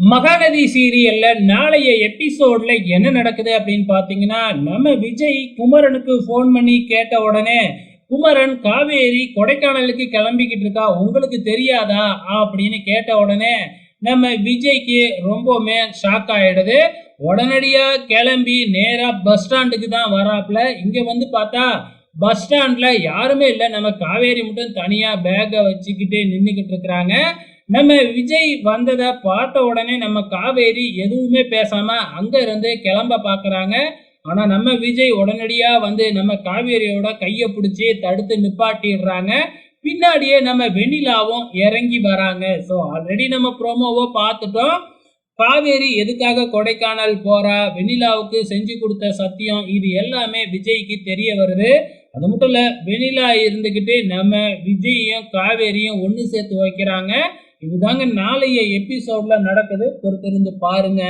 மகாநதி சீரியல்ல நாளைய எபிசோட்ல என்ன நடக்குது அப்படின்னு பாத்தீங்கன்னா நம்ம விஜய் குமரனுக்கு ஃபோன் பண்ணி கேட்ட உடனே குமரன் காவேரி கொடைக்கானலுக்கு கிளம்பிக்கிட்டு இருக்கா உங்களுக்கு தெரியாதா? அப்படின்னு கேட்ட உடனே நம்ம விஜய்க்கு ரொம்பவுமே ஷாக் ஆயிடுது. உடனடியா கிளம்பி நேரா பஸ் ஸ்டாண்டுக்கு தான் வராப்புல. இங்க வந்து பார்த்தா பஸ் ஸ்டாண்ட்ல யாருமே இல்லை. நம்ம காவேரி மட்டும் தனியா பேக்கை வச்சுக்கிட்டு நின்றுக்கிட்டு இருக்கிறாங்க. நம்ம விஜய் வந்ததை பார்த்த உடனே நம்ம காவேரி எதுவுமே பேசாம அங்க இருந்து கிளம்ப பாக்குறாங்க. ஆனா நம்ம விஜய் உடனடியா வந்து நம்ம காவேரியோட கையை பிடிச்சி தடுத்து நிப்பாட்டிடுறாங்க. பின்னாடியே நம்ம வெண்ணிலாவும் இறங்கி வராங்க. ஸோ ஆல்ரெடி நம்ம ப்ரோமோவோ பார்த்துட்டோம். காவேரி எதுக்காக கொடைக்கானல் போறா? வெண்ணிலாவுக்கு செஞ்சு கொடுத்த சத்தியம் இது எல்லாமே விஜய்க்கு தெரிய வருது. அது மட்டும் இல்லை வெண்ணிலா இருந்துக்கிட்டு நம்ம விஜயையும் காவேரியும் ஒன்று சேர்த்து வைக்கிறாங்க. இதுதாங்க நாளைய எபிசோட்ல நடக்குது. பொறுத்திருந்து பாருங்க.